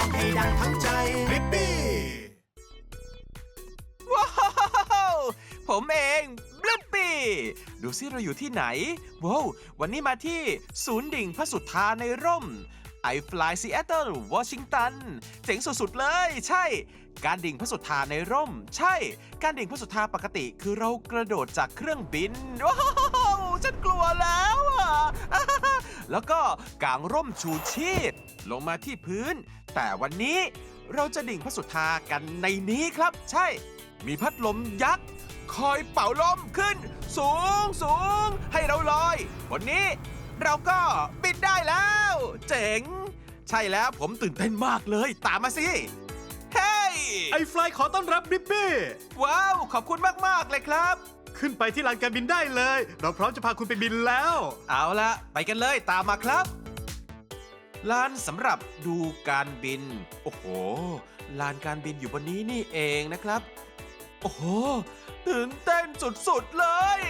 องให้ดังทั้งใจริปปี้ว้าวผมเองบลิปปี้ดูซิเราอยู่ที่ไหนว้าววันนี้มาที่ศูนย์ดิ่งพระสุธาในร่ม I Fly Seattle Washington เจ๋งสุดๆเลย ใช่ การดิ่งพระสุธาในร่ม ใช่ การดิ่งพระสุธาปกติคือเรากระโดดจากเครื่องบินว้าวฉันกลัวแล้วอะแล้วก็กางร่มชูชีพ ลงมาที่พื้น แต่วันนี้เราจะดิ่งพระสุธากันในนี้ครับ ใช่ มีพัดลมยักษ์ คอยเป่าลมขึ้น สูงสูงให้เราลอย วันนี้เราก็บินได้แล้ว เจ๋ง ใช่แล้วผมตื่นเต้นมากเลยตามมาสิ เฮ้ย ไอฟลายขอต้อนรับริปปี้ ว้าว ขอบคุณมาก ๆ เลยครับ ขึ้นไปที่ลานการบินได้เลย เราพร้อมจะพาคุณไปบินแล้ว เอาละไปกันเลยตามมาครับ ลานสำหรับดูการบิน โอ้โห ลานการบินอยู่บนนี้นี่เองนะครับ โอ้โห ตื่นเต้นสุดๆเลย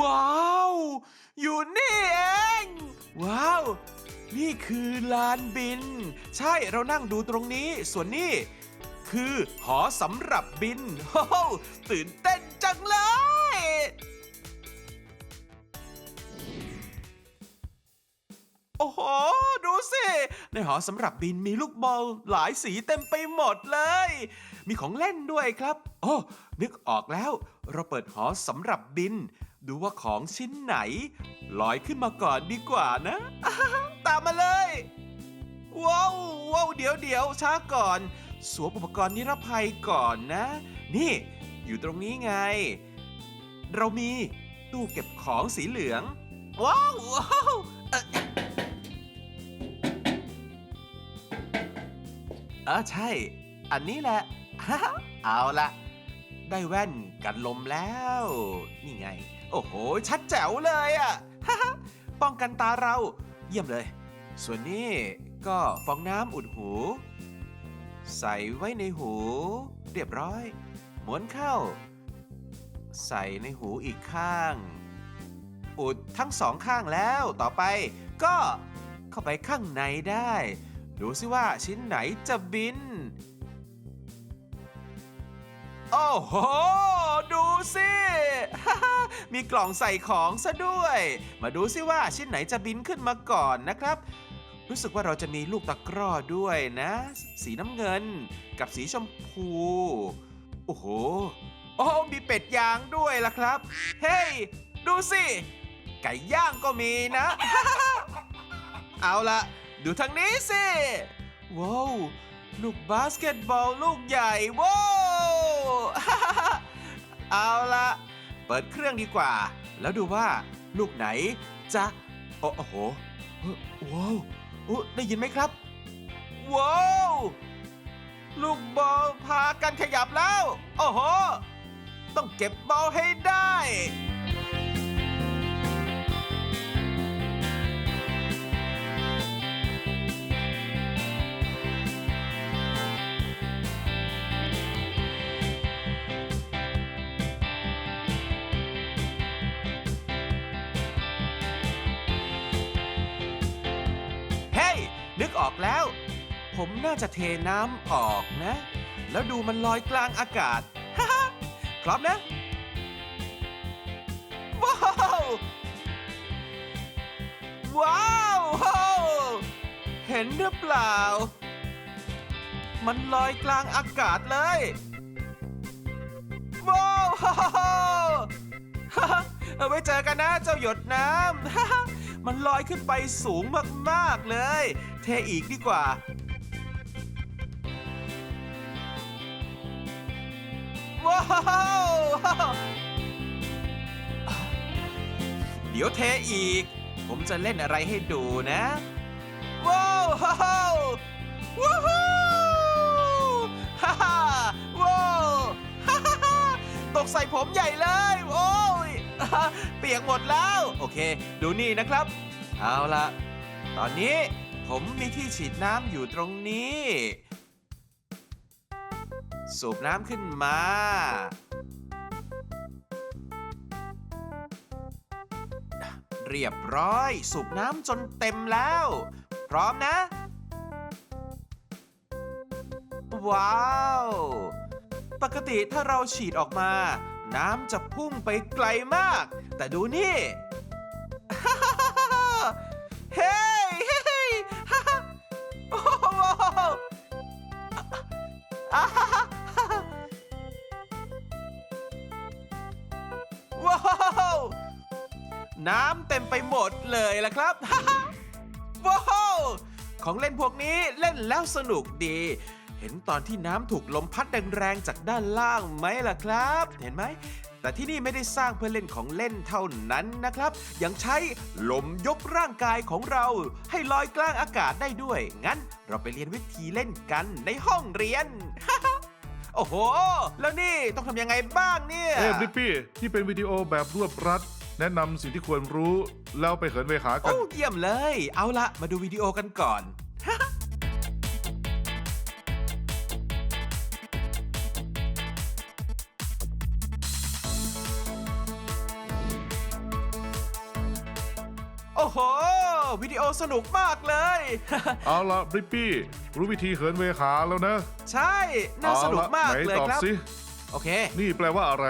ว้าว อยู่นี่เอง ว้าว นี่คือลานบิน ใช่เรานั่งดูตรงนี้ ส่วนนี้ คือหอสำหรับบินโอ้โหตื่นเต้นจังเลย โอ้โห ดูสิ ในหอสำหรับบินมีลูกบอลหลายสีเต็มไปหมดเลย มีของเล่นด้วยครับ โอ้นึกออกแล้ว เราเปิดหอสำหรับบิน ดูว่าของชิ้นไหน ลอยขึ้นมาก่อนดีกว่านะ ตามมาเลย ว้าวว้าวเดี๋ยวเดี๋ยวช้าก่อน สวมอุปกรณ์นิรภัยก่อนนะ นี่ อยู่ตรงนี้ไง เรามีตู้เก็บของสีเหลือง ว้าวว้าว เออใช่ อันนี้แหละ เอาละได้แว่นกันลมแล้ว นี่ไง โอ้โห ชัดแจ๋วเลยอะป้องกันตาเรา เยี่ยมเลย ส่วนนี้ก็ฟองน้ำอุดหู ใส่ไว้ในหู เรียบร้อยม้วนเข้า ใส่ในหูอีกข้าง อุดทั้งสองข้างแล้ว ต่อไปก็เข้าไปข้างในได้ ดูสิว่าชิ้นไหนจะบิน โอ้โห ดูสิมีกล่องใส่ของซะด้วย มาดูสิว่าชิ้นไหนจะบินขึ้นมาก่อนนะครับ รู้สึกว่าเราจะมีลูกตะกร้อด้วยนะ สีน้ำเงินกับสีชมพู โอ้โห โอ้มีเป็ดยางด้วยล่ะครับ เฮ้ย ดูสิ ไก่ย่างก็มีนะ เอาละ ดูทางนี้สิ ว้าว ลูกบาสเกตบอลลูกใหญ่ ว้าว เอาละเปิดเครื่องดีกว่า แล้วดูว่าลูกไหนจะโอ้โห ว้าวได้ยินไหมครับ ว้าว ลูกบอลพากันขยับแล้ว โอ้โห ต้องเก็บบอลให้ได้ อกแล้ว ผมน่าจะเทน้ำออกนะ แล้วดูมันลอยกลางอากาศฮ่าฮ่าพร้อมนะ ว้าว ว้าว เห็นหรือเปล่า มันลอยกลางอากาศเลย ว้าวฮ่าฮ่าฮ่าฮ่าฮ่าเอาไว้เจอกันนะเจ้าหยดน้ำฮ่าฮ่า มันลอยขึ้นไปสูงมากๆเลย เทอีกดีกว่า ว้าวเดี๋ยวเทอีก ผมจะเล่นอะไรให้ดูนะ ว้าวว้าวว้าวฮ่าฮ่าว้าวฮ่าฮ่าฮ่าตกใส่ผมใหญ่เลย โอ้ เปียกหมดแล้ว โอเค ดูนี่นะครับ เอาละตอนนี้ผมมีที่ฉีดน้ำอยู่ตรงนี้ สูบน้ำขึ้นมา เรียบร้อย สูบน้ำจนเต็มแล้ว พร้อมนะ ว้าว ปกติถ้าเราฉีดออกมา น้ำจะพุ่งไปไกลมาก แต่ดูนี่ เฮ้ยเฮ้ยฮ่าฮ่าโอ้โหอ่าฮ่าฮ่าฮ่าว้าว น้ำเต็มไปหมดเลยล่ะครับว้าวของเล่นพวกนี้เล่นแล้วสนุกดี เห็นตอนที่น้ำถูกลมพัดแรงๆจากด้านล่างไหมล่ะครับ เห็นไหมแต่ที่นี่ไม่ได้สร้างเพื่อเล่นของเล่นเท่านั้นนะครับ ยังใช้ลมยกร่างกายของเรา ให้ลอยกลางอากาศได้ด้วย งั้นเราไปเรียนวิธีเล่นกันในห้องเรียน โอ้โห แล้วนี่ต้องทำยังไงบ้างเนี่ย เอ้บริปปี้ที่เป็นวิดีโอแบบรวบรัด แนะนำสิ่งที่ควรรู้ แล้วไปเหินเวหากัน โอ้เยี่ยมเลย เอาละมาดูวิดีโอกันก่อน วิดีโอสนุกมากเลย เอาละบริปปี้รู้วิธีเหินเวหาแล้วนะใช่ น่าสนุกมากอละเลไหนยตอบครับ สิโอเค นี่แปลว่าอะไร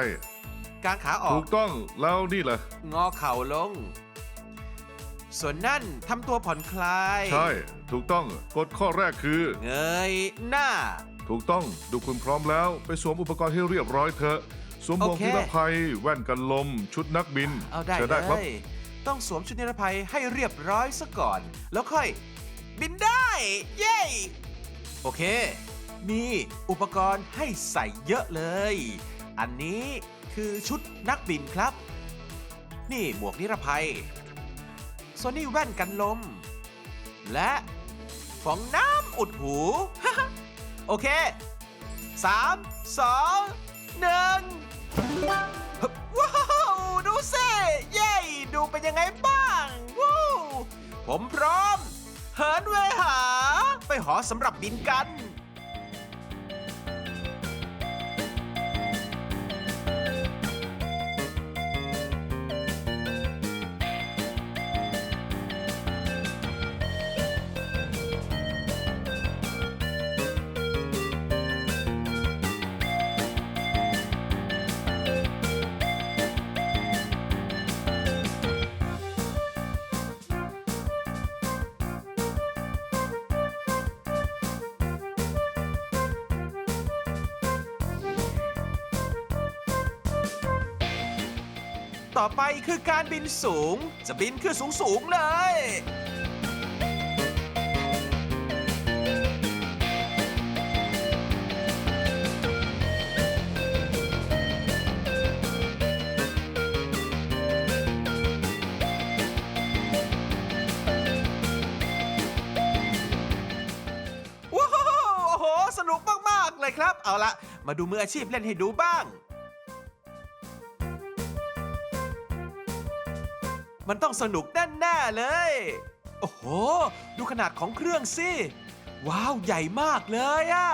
กางขาออถูก กต้องแล้วนี่แหละงอเข่าลง ส่วนนั่นทำตัวผ่อนคลาย ใช่ ถูกต้องกฎข้อแรกคือ เงยหน้า ถูกต้องดูคุณพร้อมแล้ว ไปสวมอุปกรณ์ให้เรียบร้อยเถอะ สวมหมวกโอเคนิรภัย แว่นกันลม ชุดนักบินเอาได้ชิญเลครับย ต้องสวมชุดนิรภัยให้เรียบร้อยซะก่อน แล้วค่อยบินได้ เย้ โอเคมีอุปกรณ์ให้ใส่เยอะเลย อันนี้คือชุดนักบินครับ นี่หมวกนิรภัยส่วนนี่แว่นกันลม และฟองน้ำอุดหู โอเค 3 2 1 เซ่ยเย้ดูเป็นยังไงบ้างวู้วผมพร้อม เหินเวหา ไปหอสำหรับบินกัน ต่อไปคือการบินสูง จะบินขึ้นสูงสูงเลย ว้าวโอ้โห สนุกมาก ๆ เลยครับ เอาละมาดูมืออาชีพเล่นให้ดูบ้าง มันต้องสนุกแน่ๆเลย โอ้โห ดูขนาดของเครื่องสิ ว้าว ใหญ่มากเลยอะ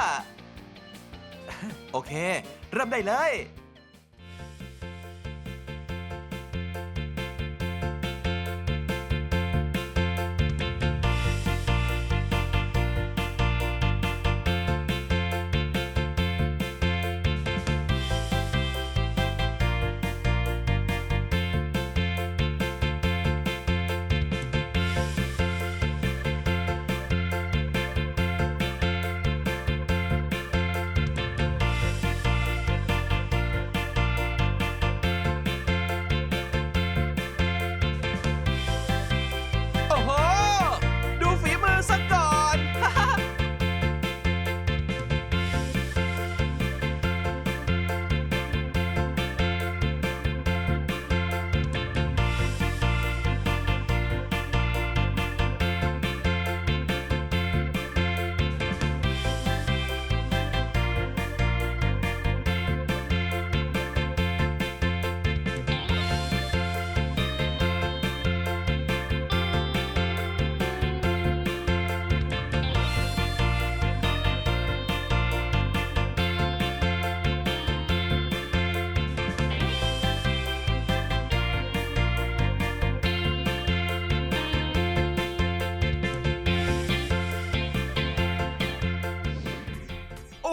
โอเค เริ่มได้เลย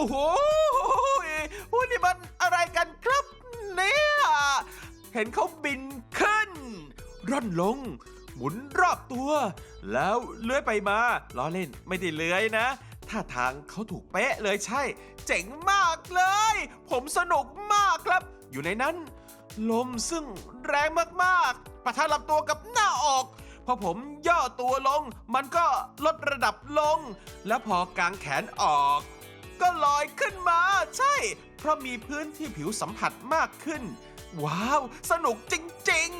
โหโอ้นี่มันอะไรกันครับเนี่ย เห็นเขาบินขึ้น ร่อนลง หมุนรอบตัว แล้วเลื้อยไปมาล้อเล่นไม่ได้เลื้อยนะท่าทางเขาถูกเป๊ะเลยใช่ เจ๋งมากเลย ผมสนุกมากครับ อยู่ในนั้น ลมซึ่งแรงมากๆปะทะลำตัวกับหน้าอกพอผมย่อตัวลง มันก็ลดระดับลง แล้วพอกางแขนออก ก็ลอยขึ้นมา ใช่ เพราะมีพื้นที่ผิวสัมผัสมากขึ้น ว้าว สนุกจริง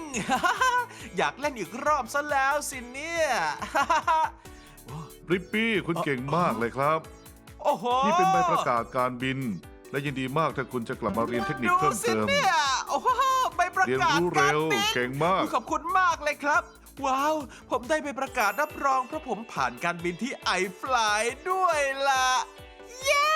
ๆ อยากเล่นอีกรอบซะแล้วสิเนี่ยริปปี้คุณเก่งมากเลยครับ โอ้โห นี่เป็นใบประกาศการบิน และยินดีมากถ้าคุณจะกลับมาเรียนเทคนิคเพิ่มดูสิเติมเนี่ยโอ้โหใบประเรียนกาศรู้การเร็วบินเก่งมาก ขอบคุณมากเลยครับ ว้าว ผมได้ใบประกาศรับรองเพราะผมผ่านการบินที่ไอฟลายด้วยล่ะ เย้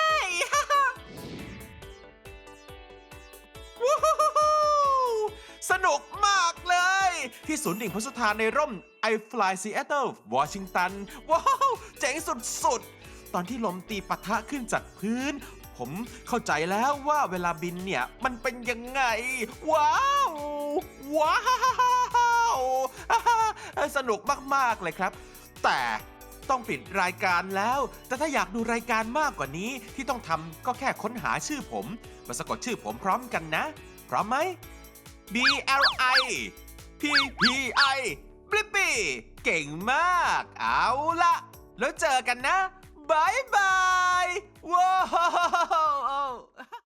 ที่ศูนย์ดิ่งพระสุธาในร่ม I Fly Seattle วอชิงตัน ว้าว เจ๋งสุดๆ ตอนที่ลมตีปะทะขึ้นจากพื้น ผมเข้าใจแล้วว่าเวลาบินเนี่ย มันเป็นยังไง ว้าว ว้าวสนุกมาก ๆ เลยครับ แต่ต้องปิดรายการแล้ว แต่ถ้าอยากดูรายการมากกว่านี้ที่ต้องทำก็แค่ค้นหาชื่อผม มาสะกดชื่อผมพร้อมกันนะ พร้อมไหม B L I P P I บลิปปี้ เก่งมาก เอาละแล้วเจอกันนะบายบาย ว้าว